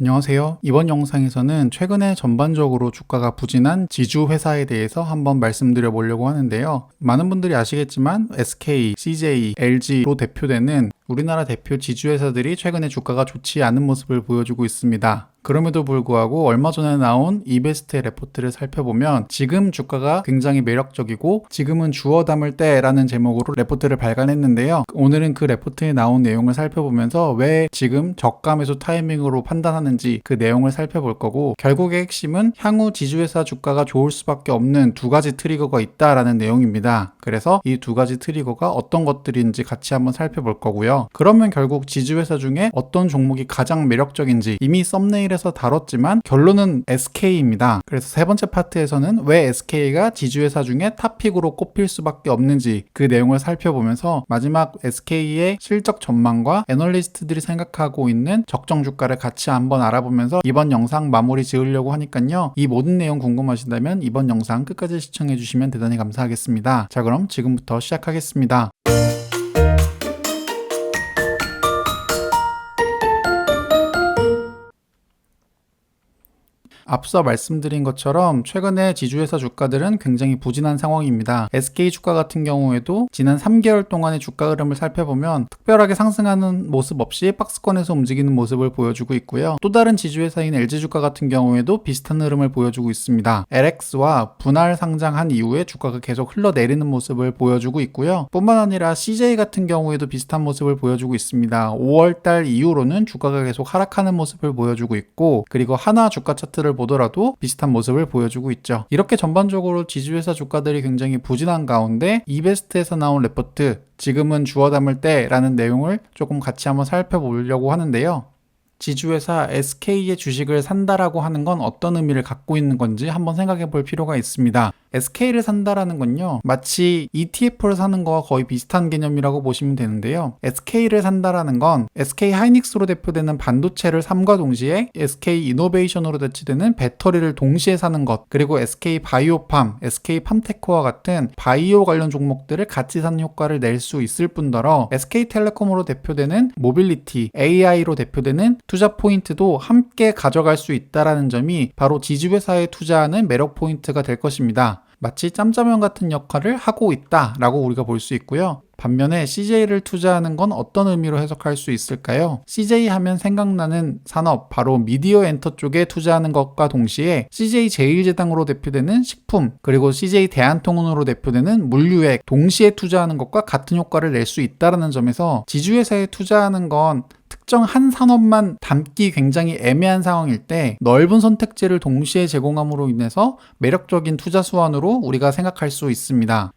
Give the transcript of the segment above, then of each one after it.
안녕하세요. 이번 영상에서는 최근에 전반적으로 주가가 부진한 지주 회사에 대해서 한번 말씀드려 보려고 하는데요. 많은 분들이 아시겠지만 SK, CJ, LG로 대표되는 우리나라 대표 지주 회사들이 최근에 주가가 좋지 않은 모습을 보여주고 있습니다. 그럼에도 불구하고 얼마 전에 나온 이베스트의 레포트를 살펴보면 지금 주가가 굉장히 매력적이고 지금은 주워 담을 때라는 제목으로 레포트를 발간했는데요. 오늘은 그 레포트에 나온 내용을 살펴보면서 왜 지금 저가 매수 타이밍으로 판단하는지 그 내용을 살펴볼 거고 결국의 핵심은 향후 지주회사 주가가 좋을 수밖에 없는 두 가지 트리거가 있다라는 내용입니다. 그래서 이 두 가지 트리거가 어떤 것들인지 같이 한번 살펴볼 거고요. 그러면 결국 지주회사 중에 어떤 종목이 가장 매력적인지 이미 썸네일 에서 다뤘지만 결론은 SK입니다. 그래서 세 번째 파트에서는 왜 SK가 지주회사 중에 탑픽으로 꼽힐 수밖에 없는지 그 내용을 살펴보면서 마지막 SK의 실적 전망과 애널리스트들이 생각하고 있는 적정 주가를 같이 한번 알아보면서 이번 영상 마무리 지으려고 하니까요. 이 모든 내용 궁금하신다면 이번 영상 끝까지 시청해 주시면 대단히 감사하겠습니다. 자 그럼 지금부터 시작하겠습니다. 앞서 말씀드린 것처럼 최근에 지주회사 주가들은 굉장히 부진한 상황입니다. SK 주가 같은 경우에도 지난 3개월 동안의 주가 흐름을 살펴보면 특별하게 상승하는 모습 없이 박스권에서 움직이는 모습을 보여주고 있고요. 또 다른 지주회사인 LG 주가 같은 경우에도 비슷한 흐름을 보여주고 있습니다. LX와 분할 상장한 이후에 주가가 계속 흘러내리는 모습을 보여주고 있고요. 뿐만 아니라 CJ 같은 경우에도 비슷한 모습을 보여주고 있습니다. 5월달 이후로는 주가가 계속 하락하는 모습을 보여주고 있고 그리고 하나 주가 차트를 보더라도 비슷한 모습을 보여주고 있죠. 이렇게 전반적으로 지주회사 주가들이 굉장히 부진한 가운데 이베스트에서 나온 레포트 지금은 주워 담을 때라는 내용을 조금 같이 한번 살펴보려고 하는데요. 지주회사 SK의 주식을 산다라고 하는 건 어떤 의미를 갖고 있는 건지 한번 생각해 볼 필요가 있습니다. SK를 산다라는 건요, 마치 ETF를 사는 거와 거의 비슷한 개념이라고 보시면 되는데요. SK를 산다라는 건 SK 하이닉스로 대표되는 반도체를 삼과 동시에 SK 이노베이션으로 대치되는 배터리를 동시에 사는 것, 그리고 SK 바이오팜, SK 팜테코와 같은 바이오 관련 종목들을 같이 사는 효과를 낼 수 있을 뿐더러 SK텔레콤으로 대표되는 모빌리티, AI로 대표되는 투자 포인트도 함께 가져갈 수 있다라는 점이 바로 지주회사에 투자하는 매력 포인트가 될 것입니다. 마치 짬짜면 같은 역할을 하고 있다라고 우리가 볼 수 있고요. 반면에 CJ를 투자하는 건 어떤 의미로 해석할 수 있을까요? CJ 하면 생각나는 산업, 바로 미디어 엔터 쪽에 투자하는 것과 동시에 CJ 제일제당으로 대표되는 식품, 그리고 CJ 대한통운으로 대표되는 물류액, 동시에 투자하는 것과 같은 효과를 낼 수 있다는 점에서 지주회사에 투자하는 건 특정 한 산업만 담기 굉장히 애매한 상황일 때 넓은 선택지를 동시에 제공함으로 인해서 매력적인 투자 수완으로 우리가 생각할 수 있습니다.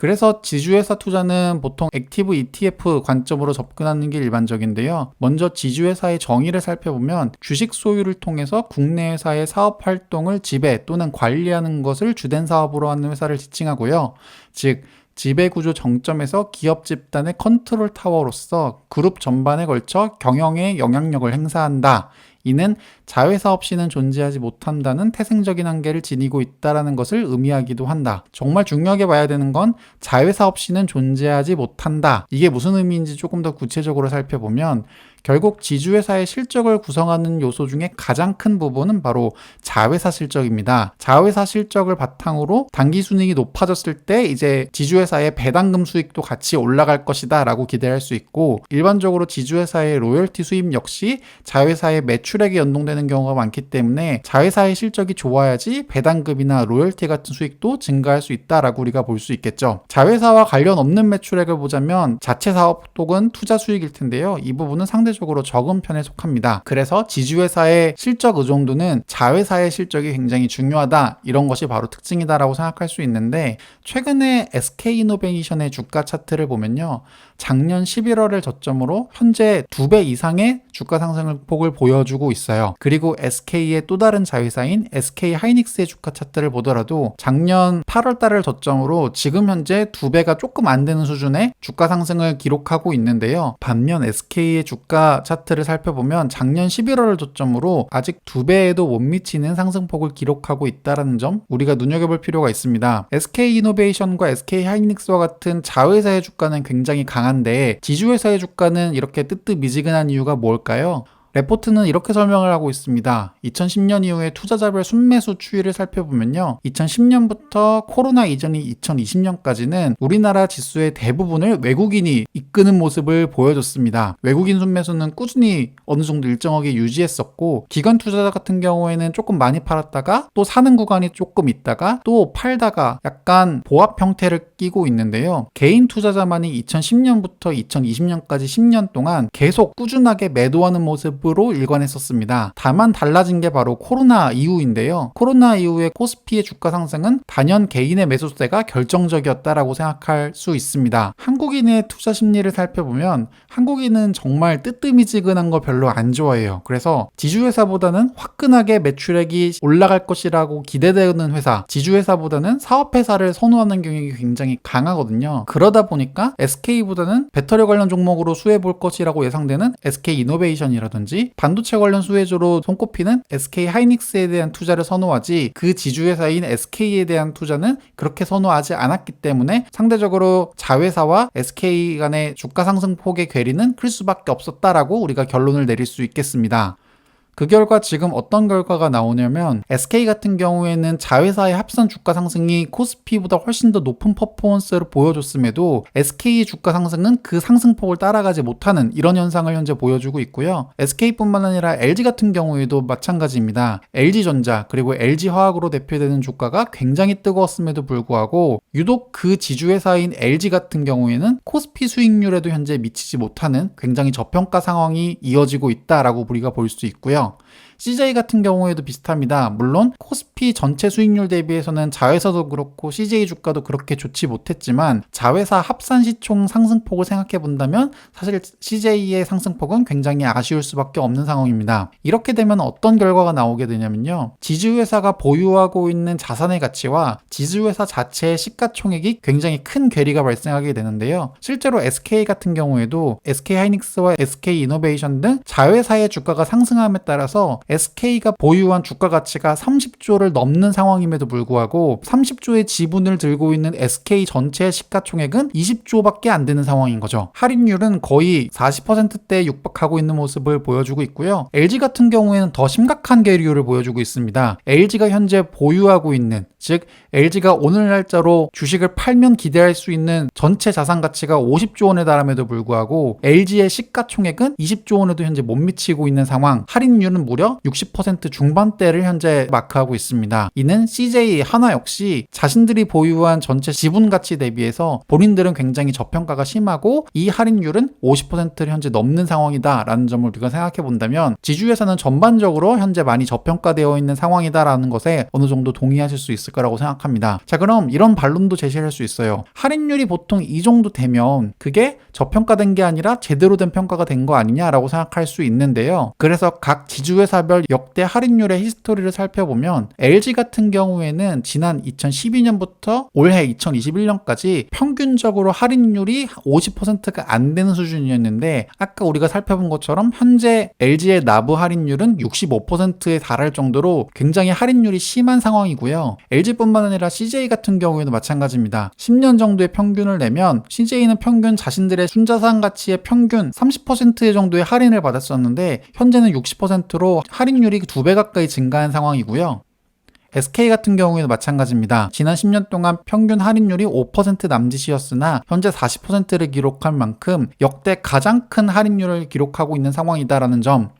그래서 지주회사 투자는 보통 액티브 ETF 관점으로 접근하는 게 일반적인데요. 먼저 지주회사의 정의를 살펴보면 주식 소유를 통해서 국내 회사의 사업 활동을 지배 또는 관리하는 것을 주된 사업으로 하는 회사를 지칭하고요. 즉, 지배구조 정점에서 기업 집단의 컨트롤 타워로서 그룹 전반에 걸쳐 경영에 영향력을 행사한다. 이는 자회사 없이는 존재하지 못한다는 태생적인 한계를 지니고 있다라는 것을 의미하기도 한다. 정말 중요하게 봐야 되는 건 자회사 없이는 존재하지 못한다. 이게 무슨 의미인지 조금 더 구체적으로 살펴보면 결국 지주회사의 실적을 구성하는 요소 중에 가장 큰 부분은 바로 자회사 실적입니다. 자회사 실적을 바탕으로 단기 순이익이 높아졌을 때 이제 지주회사의 배당금 수익도 같이 올라갈 것이다 라고 기대할 수 있고 일반적으로 지주회사의 로열티 수입 역시 자회사의 매출액에 연동되는 경우가 많기 때문에 자회사의 실적이 좋아야지 배당금이나 로열티 같은 수익도 증가할 수 있다라고 우리가 볼 수 있겠죠. 자회사와 관련 없는 매출액을 보자면 자체 사업 혹은 투자 수익일 텐데요. 이 부분은 상대 상대적으로 적은 편에 속합니다. 그래서 지주회사의 실적 의존도는 자회사의 실적이 굉장히 중요하다 이런 것이 바로 특징이다라고 생각할 수 있는데 최근에 SK이노베이션의 주가 차트를 보면요. 작년 11월을 저점으로 현재 두배 이상의 주가 상승을 폭을 보여주고 있어요. 그리고 SK의 또 다른 자회사인 SK 하이닉스의 주가 차트를 보더라도 작년 8월 달을 저점으로 지금 현재 두 배가 조금 안 되는 수준의 주가 상승을 기록하고 있는데요. 반면 SK의 주가 차트를 살펴보면 작년 11월을 저점으로 아직 두 배에도 못 미치는 상승폭을 기록하고 있다는 점 우리가 눈여겨볼 필요가 있습니다. SK 이노베이션과 SK 하이닉스와 같은 자회사의 주가는 굉장히 강한 데 지주회사의 주가는 이렇게 뜨뜻미지근한 이유가 뭘까요? 레포트는 이렇게 설명을 하고 있습니다. 2010년 이후에 투자자별 순매수 추이를 살펴보면요. 2010년부터 코로나 이전인 2020년까지는 우리나라 지수의 대부분을 외국인이 이끄는 모습을 보여줬습니다. 외국인 순매수는 꾸준히 어느 정도 일정하게 유지했었고 기관 투자자 같은 경우에는 조금 많이 팔았다가 또 사는 구간이 조금 있다가 또 팔다가 약간 보합 형태를 끼고 있는데요. 개인 투자자만이 2010년부터 2020년까지 10년 동안 계속 꾸준하게 매도하는 모습 으로 일관했었습니다. 다만 달라진 게 바로 코로나 이후인데요. 코로나 이후에 코스피의 주가 상승은 단연 개인의 매수세가 결정적이었다라고 생각할 수 있습니다. 한국인의 투자 심리를 살펴보면 한국인은 정말 뜨뜨미지근한 거 별로 안 좋아해요. 그래서 지주회사보다는 화끈하게 매출액이 올라갈 것이라고 기대되는 회사, 지주회사보다는 사업회사를 선호하는 경향이 굉장히 강하거든요. 그러다 보니까 SK보다는 배터리 관련 종목으로 수혜볼 것이라고 예상되는 SK 이노베이션이라든지 반도체 관련 수혜주로 손꼽히는 SK 하이닉스에 대한 투자를 선호하지 그 지주회사인 SK에 대한 투자는 그렇게 선호하지 않았기 때문에 상대적으로 자회사와 SK 간의 주가 상승 폭의 괴리는 클 수밖에 없었다라고 우리가 결론을 내릴 수 있겠습니다. 그 결과 지금 어떤 결과가 나오냐면 SK 같은 경우에는 자회사의 합산 주가 상승이 코스피보다 훨씬 더 높은 퍼포먼스를 보여줬음에도 SK 주가 상승은 그 상승폭을 따라가지 못하는 이런 현상을 현재 보여주고 있고요. SK뿐만 아니라 LG 같은 경우에도 마찬가지입니다. LG전자 그리고 LG화학으로 대표되는 주가가 굉장히 뜨거웠음에도 불구하고 유독 그 지주회사인 LG 같은 경우에는 코스피 수익률에도 현재 미치지 못하는 굉장히 저평가 상황이 이어지고 있다라고 우리가 볼 수 있고요. 있고요. CJ 같은 경우에도 비슷합니다. 물론 코스피 전체 수익률 대비해서는 자회사도 그렇고 CJ 주가도 그렇게 좋지 못했지만 자회사 합산 시총 상승폭을 생각해 본다면 사실 CJ의 상승폭은 굉장히 아쉬울 수밖에 없는 상황입니다. 이렇게 되면 어떤 결과가 나오게 되냐면요. 지주회사가 보유하고 있는 자산의 가치와 지주회사 자체의 시가총액이 굉장히 큰 괴리가 발생하게 되는데요. 실제로 SK 같은 경우에도 SK 하이닉스와 SK 이노베이션 등 자회사의 주가가 상승함에 따라서 SK가 보유한 주가 가치가 30조를 넘는 상황임에도 불구하고 30조의 지분을 들고 있는 SK 전체 시가총액은 20조밖에 안 되는 상황인 거죠. 할인율은 거의 40%대에 육박하고 있는 모습을 보여주고 있고요. LG 같은 경우에는 더 심각한 계류를 보여주고 있습니다. LG가 현재 보유하고 있는 즉 LG가 오늘 날짜로 주식을 팔면 기대할 수 있는 전체 자산 가치가 50조 원에 달함에도 불구하고 LG의 시가총액은 20조 원에도 현재 못 미치고 있는 상황. 할인율은 무려 60% 중반대를 현재 마크하고 있습니다. 이는 CJ 하나 역시 자신들이 보유한 전체 지분 가치 대비해서 본인들은 굉장히 저평가가 심하고 이 할인율은 50%를 현재 넘는 상황이다라는 점을 우리가 생각해 본다면 지주회사는 전반적으로 현재 많이 저평가되어 있는 상황이다라는 것에 어느 정도 동의하실 수 있을 거라고 생각합니다. 자, 그럼 이런 반론도 제시할 수 있어요. 할인율이 보통 이 정도 되면 그게 저평가된 게 아니라 제대로 된 평가가 된 거 아니냐라고 생각할 수 있는데요. 그래서 각 지주회사 별 역대 할인율의 히스토리를 살펴보면 LG 같은 경우에는 지난 2012년부터 올해 2021년까지 평균적으로 할인율이 50%가 안 되는 수준이었는데 아까 우리가 살펴본 것처럼 현재 LG의 나부 할인율은 65%에 달할 정도로 굉장히 할인율이 심한 상황이고요. LG뿐만 아니라 CJ 같은 경우에도 마찬가지입니다. 10년 정도의 평균을 내면 CJ는 평균 자신들의 순자산 가치의 평균 30% 정도의 할인을 받았었는데 현재는 60%로 할인율이 두 배 가까이 증가한 상황이고요. SK 같은 경우에도 마찬가지입니다. 지난 10년 동안 평균 할인율이 5% 남짓이었으나 현재 40%를 기록한 만큼 역대 가장 큰 할인율을 기록하고 있는 상황이다라는 점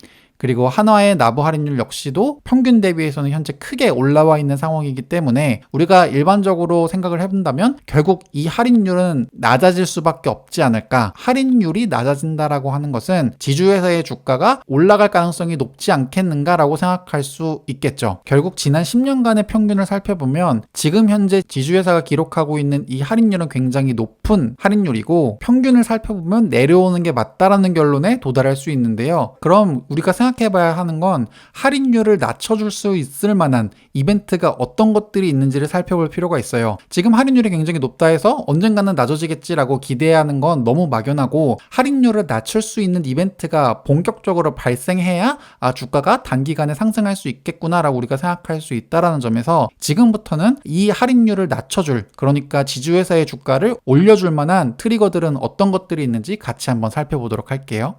그리고 한화의 나부 할인율 역시도 평균 대비해서는 현재 크게 올라와 있는 상황이기 때문에 우리가 일반적으로 생각을 해본다면 결국 이 할인율은 낮아질 수밖에 없지 않을까. 할인율이 낮아진다라고 하는 것은 지주회사의 주가가 올라갈 가능성이 높지 않겠는가라고 생각할 수 있겠죠. 결국 지난 10년간의 평균을 살펴보면 지금 현재 지주회사가 기록하고 있는 이 할인율은 굉장히 높은 할인율이고 평균을 살펴보면 내려오는 게 맞다라는 결론에 도달할 수 있는데요. 그럼 우리가 생각 생각해봐야 하는 건 할인율을 낮춰줄 수 있을 만한 이벤트가 어떤 것들이 있는지를 살펴볼 필요가 있어요. 지금 할인율이 굉장히 높다 해서 언젠가는 낮아지겠지라고 기대하는 건 너무 막연하고 할인율을 낮출 수 있는 이벤트가 본격적으로 발생해야 아, 주가가 단기간에 상승할 수 있겠구나라고 우리가 생각할 수 있다라는 점에서 지금부터는 이 할인율을 낮춰줄 그러니까 지주회사의 주가를 올려줄 만한 트리거들은 어떤 것들이 있는지 같이 한번 살펴보도록 할게요.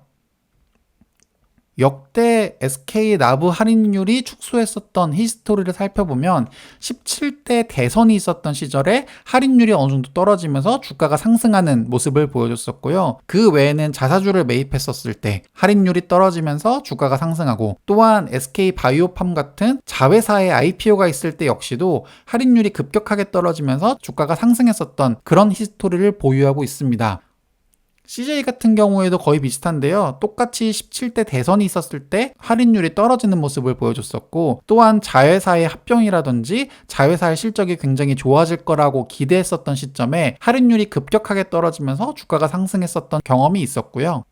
역대 SK 나브 할인율이 축소했었던 히스토리를 살펴보면 17대 대선이 있었던 시절에 할인율이 어느 정도 떨어지면서 주가가 상승하는 모습을 보여줬었고요. 그 외에는 자사주를 매입했었을 때 할인율이 떨어지면서 주가가 상승하고 또한 SK 바이오팜 같은 자회사의 IPO가 있을 때 역시도 할인율이 급격하게 떨어지면서 주가가 상승했었던 그런 히스토리를 보유하고 있습니다. CJ 같은 경우에도 거의 비슷한데요. 똑같이 17대 대선이 있었을 때 할인율이 떨어지는 모습을 보여줬었고, 또한 자회사의 합병이라든지 자회사의 실적이 굉장히 좋아질 거라고 기대했었던 시점에 할인율이 급격하게 떨어지면서 주가가 상승했었던 경험이 있었고요.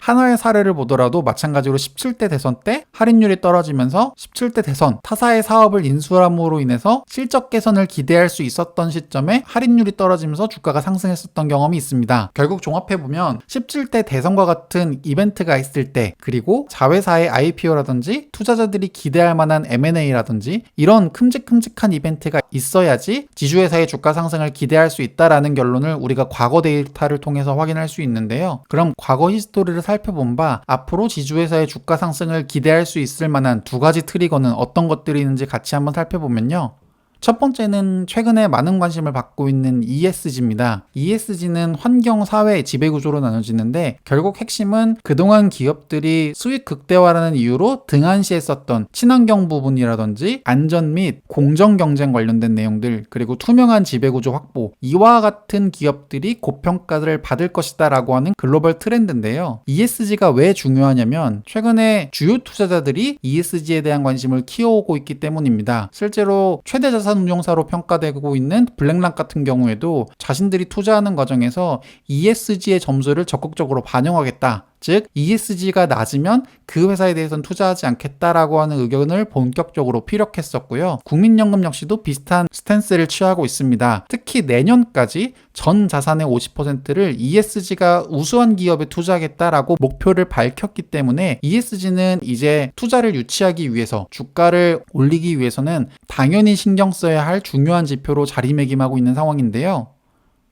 한화의 사례를 보더라도 마찬가지로 17대 대선 때 할인율이 떨어지면서 17대 대선 타사의 사업을 인수함으로 인해서 실적 개선을 기대할 수 있었던 시점에 할인율이 떨어지면서 주가가 상승했었던 경험이 있습니다. 결국 종합해보면 17대 대선과 같은 이벤트가 있을 때 그리고 자회사의 IPO라든지 투자자들이 기대할 만한 M&A라든지 이런 큼직큼직한 이벤트가 있어야지 지주회사의 주가 상승을 기대할 수 있다라는 결론을 우리가 과거 데이터를 통해서 확인할 수 있는데요. 그럼 과거 히스토리를 살펴본 바 앞으로 지주회사의 주가 상승을 기대할 수 있을 만한 두 가지 트리거는 어떤 것들이 있는지 같이 한번 살펴보면요. 첫 번째는 최근에 많은 관심을 받고 있는 ESG입니다. ESG는 환경, 사회, 지배 구조로 나눠지는데 결국 핵심은 그동안 기업들이 수익 극대화라는 이유로 등한시했었던 친환경 부분이라든지 안전 및 공정 경쟁 관련된 내용들 그리고 투명한 지배 구조 확보 이와 같은 기업들이 고평가를 받을 것이다 라고 하는 글로벌 트렌드인데요. ESG가 왜 중요하냐면 최근에 주요 투자자들이 ESG에 대한 관심을 키워오고 있기 때문입니다. 실제로 최대 자산 자산운용사로 평가되고 있는 블랙락 같은 경우에도 자신들이 투자하는 과정에서 ESG의 점수를 적극적으로 반영하겠다. 즉 ESG가 낮으면 그 회사에 대해서는 투자하지 않겠다라고 하는 의견을 본격적으로 피력했었고요. 국민연금 역시도 비슷한 스탠스를 취하고 있습니다. 특히 내년까지 전 자산의 50%를 ESG가 우수한 기업에 투자하겠다라고 목표를 밝혔기 때문에 ESG는 이제 투자를 유치하기 위해서 주가를 올리기 위해서는 당연히 신경 써야 할 중요한 지표로 자리매김하고 있는 상황인데요.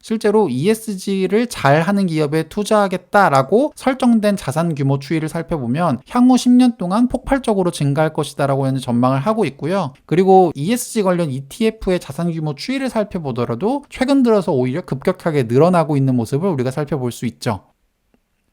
실제로 ESG를 잘 하는 기업에 투자하겠다라고 설정된 자산 규모 추이를 살펴보면 향후 10년 동안 폭발적으로 증가할 것이다라고 하는 전망을 하고 있고요. 그리고 ESG 관련 ETF의 자산 규모 추이를 살펴보더라도 최근 들어서 오히려 급격하게 늘어나고 있는 모습을 우리가 살펴볼 수 있죠.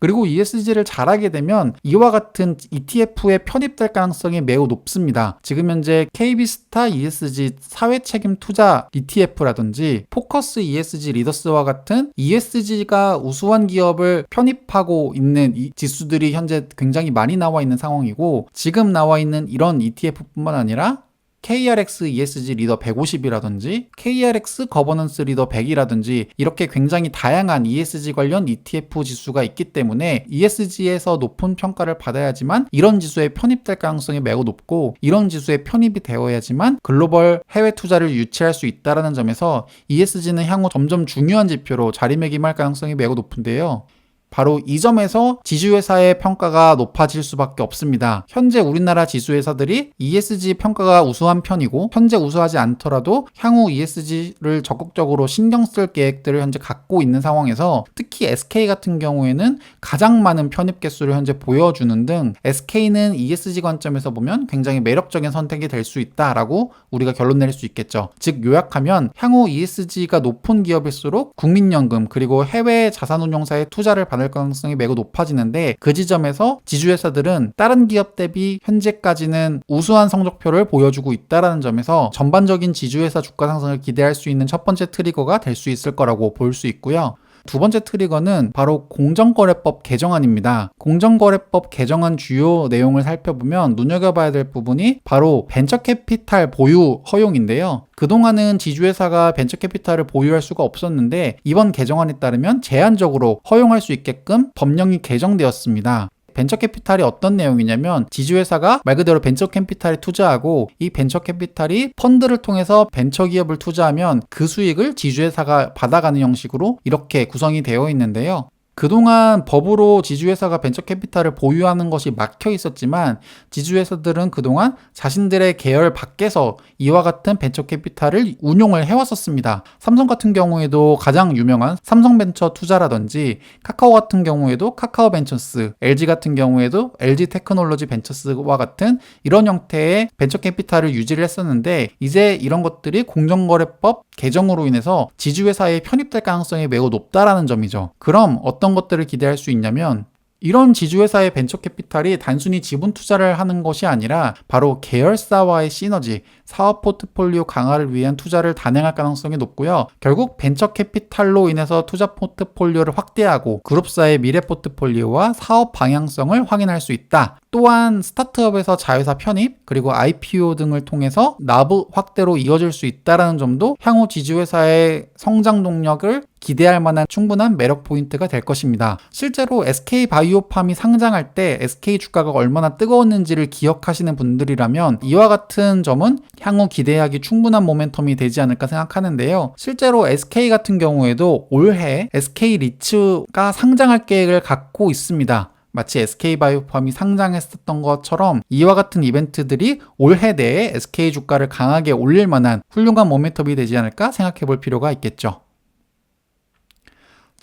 그리고 ESG를 잘하게 되면 이와 같은 ETF에 편입될 가능성이 매우 높습니다. 지금 현재 KB스타 ESG 사회 책임 투자 ETF라든지 포커스 ESG 리더스와 같은 ESG가 우수한 기업을 편입하고 있는 이 지수들이 현재 굉장히 많이 나와 있는 상황이고 지금 나와 있는 이런 ETF뿐만 아니라 KRX ESG 리더 150이라든지 KRX 거버넌스 리더 100이라든지 이렇게 굉장히 다양한 ESG 관련 ETF 지수가 있기 때문에 ESG에서 높은 평가를 받아야지만 이런 지수에 편입될 가능성이 매우 높고 이런 지수에 편입이 되어야지만 글로벌 해외 투자를 유치할 수 있다라는 점에서 ESG는 향후 점점 중요한 지표로 자리매김할 가능성이 매우 높은데요. 바로 이 점에서 지주회사의 평가가 높아질 수밖에 없습니다. 현재 우리나라 지수회사들이 ESG 평가가 우수한 편이고 현재 우수하지 않더라도 향후 ESG를 적극적으로 신경 쓸 계획들을 현재 갖고 있는 상황에서 특히 SK 같은 경우에는 가장 많은 편입 개수를 현재 보여주는 등 SK는 ESG 관점에서 보면 굉장히 매력적인 선택이 될 수 있다라고 우리가 결론 내릴 수 있겠죠. 즉 요약하면 향후 ESG가 높은 기업일수록 국민연금 그리고 해외 자산운용사의 투자를 받을 가능성이 매우 높아지는데 그 지점에서 지주회사들은 다른 기업 대비 현재까지는 우수한 성적표를 보여주고 있다라는 점에서 전반적인 지주회사 주가 상승을 기대할 수 있는 첫 번째 트리거가 될 수 있을 거라고 볼 수 있고요. 두 번째 트리거는 바로 공정거래법 개정안입니다. 공정거래법 개정안 주요 내용을 살펴보면 눈여겨봐야 될 부분이 바로 벤처캐피탈 보유 허용인데요. 그동안은 지주회사가 벤처캐피탈을 보유할 수가 없었는데 이번 개정안에 따르면 제한적으로 허용할 수 있게끔 법령이 개정되었습니다. 벤처 캐피탈이 어떤 내용이냐면 지주회사가 말 그대로 벤처 캐피탈에 투자하고 이 벤처 캐피탈이 펀드를 통해서 벤처 기업을 투자하면 그 수익을 지주회사가 받아가는 형식으로 이렇게 구성이 되어 있는데요. 그동안 법으로 지주회사가 벤처캐피탈을 보유하는 것이 막혀 있었지만 지주회사들은 그동안 자신들의 계열 밖에서 이와 같은 벤처캐피탈을 운용을 해왔었습니다. 삼성 같은 경우에도 가장 유명한 삼성벤처 투자라든지 카카오 같은 경우에도 카카오 벤처스, LG 같은 경우에도 LG 테크놀로지 벤처스와 같은 이런 형태의 벤처캐피탈을 유지를 했었는데 이제 이런 것들이 공정거래법 개정으로 인해서 지주회사에 편입될 가능성이 매우 높다라는 점이죠. 그럼 것들을 기대할 수 있냐면 이런 지주회사의 벤처캐피탈이 단순히 지분 투자를 하는 것이 아니라 바로 계열사와의 시너지, 사업 포트폴리오 강화를 위한 투자를 단행할 가능성이 높고요. 결국 벤처캐피탈로 인해서 투자 포트폴리오를 확대하고 그룹사의 미래 포트폴리오와 사업 방향성을 확인할 수 있다. 또한 스타트업에서 자회사 편입 그리고 IPO 등을 통해서 나부 확대로 이어질 수 있다라는 점도 향후 지주회사의 성장 동력을 기대할 만한 충분한 매력 포인트가 될 것입니다. 실제로 SK 바이오팜이 상장할 때 SK 주가가 얼마나 뜨거웠는지를 기억하시는 분들이라면 이와 같은 점은 향후 기대하기 충분한 모멘텀이 되지 않을까 생각하는데요. 실제로 SK 같은 경우에도 올해 SK 리츠가 상장할 계획을 갖고 있습니다. 마치 SK바이오팜이 상장했었던 것처럼 이와 같은 이벤트들이 올해 내에 SK 주가를 강하게 올릴 만한 훌륭한 모멘텀이 되지 않을까 생각해 볼 필요가 있겠죠.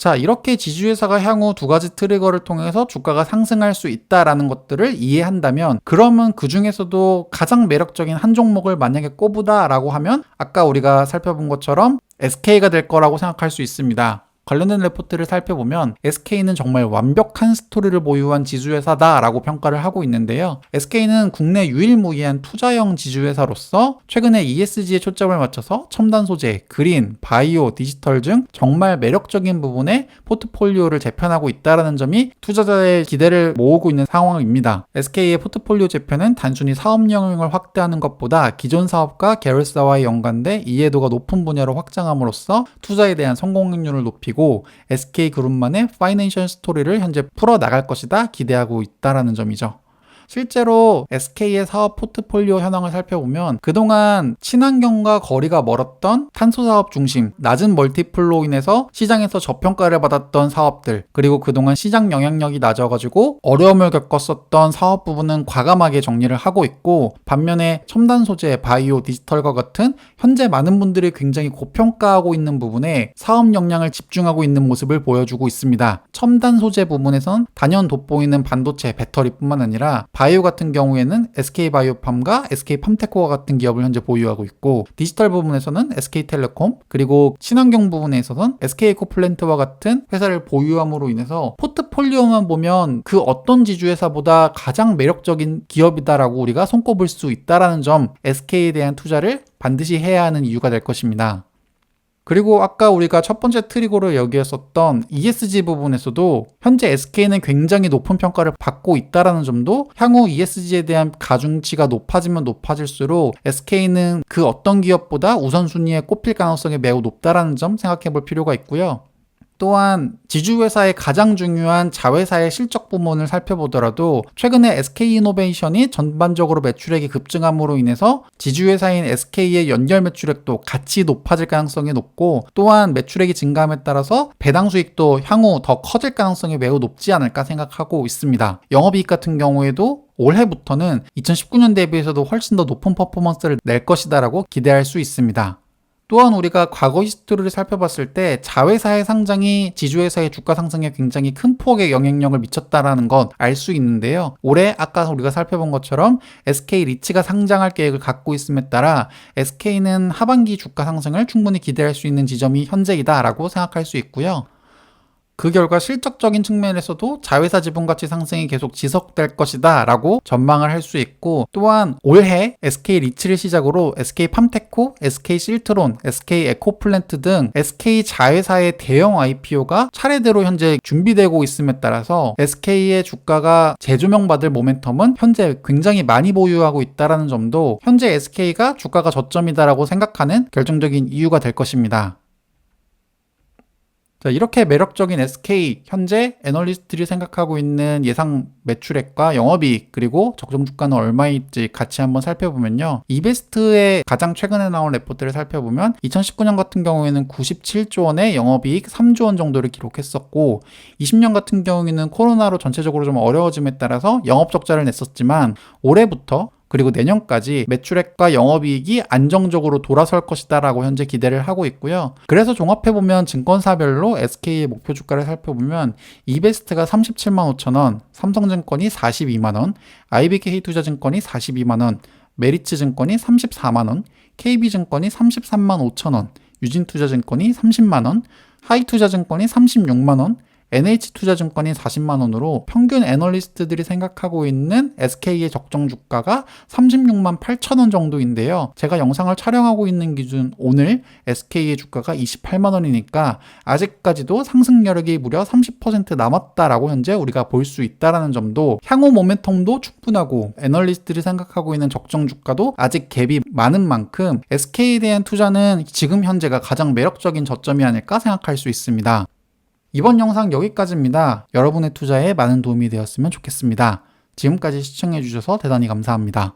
자, 이렇게 지주회사가 향후 두 가지 트리거를 통해서 주가가 상승할 수 있다라는 것들을 이해한다면 그러면 그 중에서도 가장 매력적인 한 종목을 만약에 꼽으다라고 하면 아까 우리가 살펴본 것처럼 SK가 될 거라고 생각할 수 있습니다. 관련된 레포트를 살펴보면 SK는 정말 완벽한 스토리를 보유한 지주회사다라고 평가를 하고 있는데요. SK는 국내 유일무이한 투자형 지주회사로서 최근에 ESG에 초점을 맞춰서 첨단 소재, 그린, 바이오, 디지털 등 정말 매력적인 부분에 포트폴리오를 재편하고 있다는 점이 투자자의 기대를 모으고 있는 상황입니다. SK의 포트폴리오 재편은 단순히 사업 영역을 확대하는 것보다 기존 사업과 계열사와의 연관돼 이해도가 높은 분야로 확장함으로써 투자에 대한 성공률을 높이고 가지고 SK그룹만의 파이낸셜 스토리를 현재 풀어 나갈 것이다 기대하고 있다라는 점이죠. 실제로 SK의 사업 포트폴리오 현황을 살펴보면 그동안 친환경과 거리가 멀었던 탄소 사업 중심, 낮은 멀티플로 인해서 시장에서 저평가를 받았던 사업들, 그리고 그동안 시장 영향력이 낮아가지고 어려움을 겪었었던 사업 부분은 과감하게 정리를 하고 있고 반면에 첨단 소재, 바이오, 디지털과 같은 현재 많은 분들이 굉장히 고평가하고 있는 부분에 사업 역량을 집중하고 있는 모습을 보여주고 있습니다. 첨단 소재 부분에선 단연 돋보이는 반도체, 배터리뿐만 아니라 바이오 같은 경우에는 SK바이오팜과 SK팜테코와 같은 기업을 현재 보유하고 있고 디지털 부분에서는 SK텔레콤 그리고 친환경 부분에 있어서는 SK에코플랜트와 같은 회사를 보유함으로 인해서 포트폴리오만 보면 그 어떤 지주회사보다 가장 매력적인 기업이다라고 우리가 손꼽을 수 있다라는 점 SK에 대한 투자를 반드시 해야 하는 이유가 될 것입니다. 그리고 아까 우리가 첫 번째 트리거로 여기었었던 ESG 부분에서도 현재 SK는 굉장히 높은 평가를 받고 있다라는 점도 향후 ESG에 대한 가중치가 높아지면 높아질수록 SK는 그 어떤 기업보다 우선순위에 꼽힐 가능성이 매우 높다라는 점 생각해 볼 필요가 있고요. 또한 지주회사의 가장 중요한 자회사의 실적 부문을 살펴보더라도 최근에 SK이노베이션이 전반적으로 매출액이 급증함으로 인해서 지주회사인 SK의 연결 매출액도 같이 높아질 가능성이 높고 또한 매출액이 증가함에 따라서 배당 수익도 향후 더 커질 가능성이 매우 높지 않을까 생각하고 있습니다. 영업이익 같은 경우에도 올해부터는 2019년 대비해서도 훨씬 더 높은 퍼포먼스를 낼 것이다라고 기대할 수 있습니다. 또한 우리가 과거 히스토리를 살펴봤을 때 자회사의 상장이 지주회사의 주가 상승에 굉장히 큰 폭의 영향력을 미쳤다라는 건 알 수 있는데요. 올해 아까 우리가 살펴본 것처럼 SK 리츠가 상장할 계획을 갖고 있음에 따라 SK는 하반기 주가 상승을 충분히 기대할 수 있는 지점이 현재이다라고 생각할 수 있고요. 그 결과 실적적인 측면에서도 자회사 지분 가치 상승이 계속 지속될 것이다 라고 전망을 할 수 있고 또한 올해 SK 리츠를 시작으로 SK 팜테코, SK 실트론, SK 에코플랜트 등 SK 자회사의 대형 IPO가 차례대로 현재 준비되고 있음에 따라서 SK의 주가가 재조명받을 모멘텀은 현재 굉장히 많이 보유하고 있다는 점도 현재 SK가 주가가 저점이다라고 생각하는 결정적인 이유가 될 것입니다. 자, 이렇게 매력적인 SK 현재 애널리스트들이 생각하고 있는 예상 매출액과 영업이익 그리고 적정 주가는 얼마일지 같이 한번 살펴보면요. 이베스트의 가장 최근에 나온 레포트를 살펴보면 2019년 같은 경우에는 97조 원의 영업이익 3조 원 정도를 기록했었고 20년 같은 경우에는 코로나로 전체적으로 좀 어려워짐에 따라서 영업 적자를 냈었지만 올해부터 그리고 내년까지 매출액과 영업이익이 안정적으로 돌아설 것이다라고 현재 기대를 하고 있고요. 그래서 종합해 보면 증권사별로 SK의 목표 주가를 살펴보면 이베스트가 37만 5천 원, 삼성증권이 42만 원, IBK 투자증권이 42만 원, 메리츠 증권이 34만 원, KB증권이 33만 5천 원, 유진투자증권이 30만 원, 하이투자증권이 36만 원, NH투자증권이 40만 원으로 평균 애널리스트들이 생각하고 있는 SK의 적정 주가가 36만 8천 원 정도인데요. 제가 영상을 촬영하고 있는 기준 오늘 SK의 주가가 28만 원이니까 아직까지도 상승 여력이 무려 30% 남았다라고 현재 우리가 볼 수 있다라는 점도 향후 모멘텀도 충분하고 애널리스트들이 생각하고 있는 적정 주가도 아직 갭이 많은 만큼 SK에 대한 투자는 지금 현재가 가장 매력적인 저점이 아닐까 생각할 수 있습니다. 이번 영상 여기까지입니다. 여러분의 투자에 많은 도움이 되었으면 좋겠습니다. 지금까지 시청해주셔서 대단히 감사합니다.